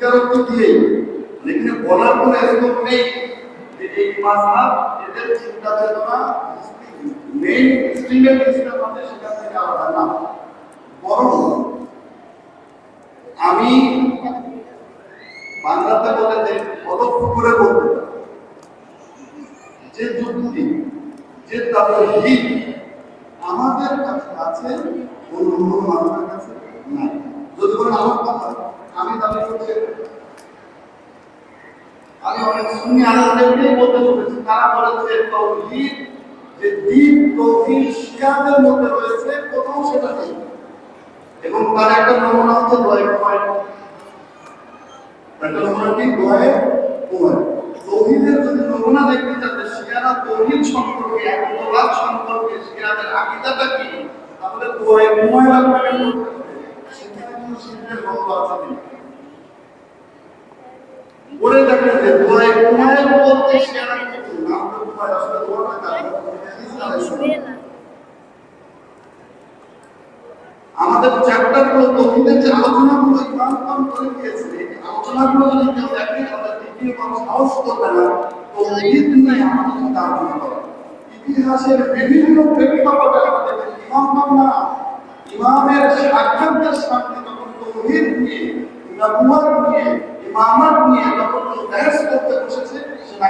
স্বীকারোক্তি দিয়ে এখানে বলার কোনো স্কোপ নেই এই মাসাব এদের চিন্তা চেতনা মেইন স্ট্রিমের ইসলাম আছে সেখান থেকে আলাদা না। বরং আমি বাংলাতে বলে যে পদক পুকুরে বলতে যে যুক্তি যে তাবলীগ আমাদের কাছে আছে, অন্য অন্য মানুষের কাছে নাই। যদি বলেন আমার কথা আমি অনেক শুনি আনন্দেরকেই বলতে শুনেছি, তারা বলেছে তৌহিদ, যে দ্বীপ, তৌহিদ শিয়াদের মধ্যে রয়েছে, কোথাও সেটা নেই। এবং তার একটা নমুনা হচ্ছে দোয়াই কুমার একটা নমুনা কি? দোয়াই কুমার তৌহিদের যদি নমুনা দেখতে চাচ্ছে শিয়ারা তৌহিদ সম্পর্কে একলাভ সম্পর্কে শিয়াদের আকিদাটা কি? তাহলে দোয়াই কুমার আপনাকে বলতে হবে। শিল্পের গল্প আছে কিনা? পরে দেখেন যে দোয়াই কুমার বলতে শিয়ারা কিন্তু নাম তো কুমার আসলে আমাদের চ্যাপ্টারগুলো তৌহিদের যে আলোচনাগুলো ইমাম কাম করে দিয়েছে, এই আলোচনাগুলো যদি কেউ দেখে, তাহলে দ্বিতীয় কোনো সাহস করবে না। তৌহিদ নিয়ে আমাদের সাথে আলোচনা করে। ইতিহাসের বিভিন্ন প্রেক্ষাপটে আমাদের ইমাম না ইমামের সাক্ষাৎকার সামনে যখন তৌহিদ নিয়ে নবুয়াত নিয়ে, ইমামাত নিয়ে যখন কেউ করতে বসেছে সে নাকার জন্য একটা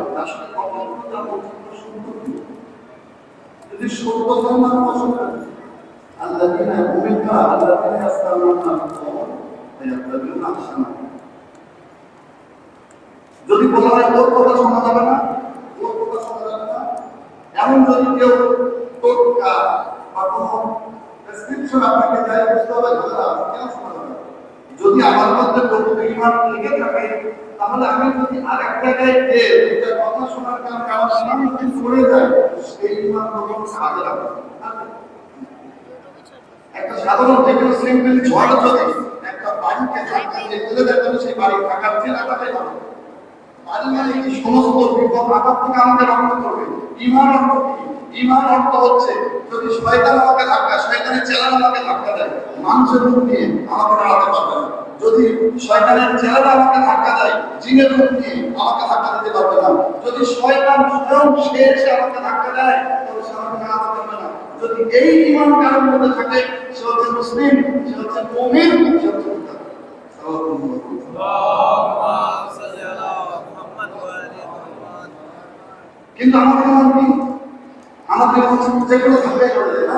আসলে কথাগুলো যা বলছেন শুনতে যদি সত্য সন্ধান পছন্দ বলা হয় ওর কথা শোনা যাবে না ওর কথা শোনা যাবে না, এমন যদি কেউ টোটকা বা কোনো প্রেসক্রিপশন আপনাকে দেয়, বুঝতে হবে কেন শোনা যাবে? যদি আমার মধ্যে ইমান লেগে থাকে, তাহলে আমি যদি আরেক জায়গায় যে দুইটা কথা শোনার কারণে আমার যদি পড়ে যায়, সেই ইমান তখন কাজে লাগবে। একটা সাধারণ যে কোনো সিম্পল ঝড় যদি একটা বাড়িকে ধাক্কা দিয়ে ফেলে সেই বাড়ি থাকার হবে বাড়ি মানে কি? সমস্ত বিপদ আঘাত থেকে আমাকে রক্ষা করবে। ইমান অর্থ কি? ইমান অর্থ হচ্ছে, যদি শয়তান আমাকে আমাকে ধাক্কা দেয়। মানুষের রূপ নিয়ে আমাকে দাঁড়াতে পারবে না। যদি শয়তানের চেলান আমাকে ধাক্কা দেয়, জিনের রূপ নিয়ে আমাকে ধাক্কা দিতে পারবে না। যদি শয়তান স্বয়ং সে এসে আমাকে ধাক্কা দেয় তাহলে সে আমাকে দাঁড়াতে পারবে না। যদি এই ইমান কারোর মধ্যে থাকে, সে হচ্ছে মুসলিম, সে হচ্ছে মুমিন, সে হচ্ছে কিন্তু আমাদের মন কি? আমাদের মন যেগুলো থাকে করে দেয় না।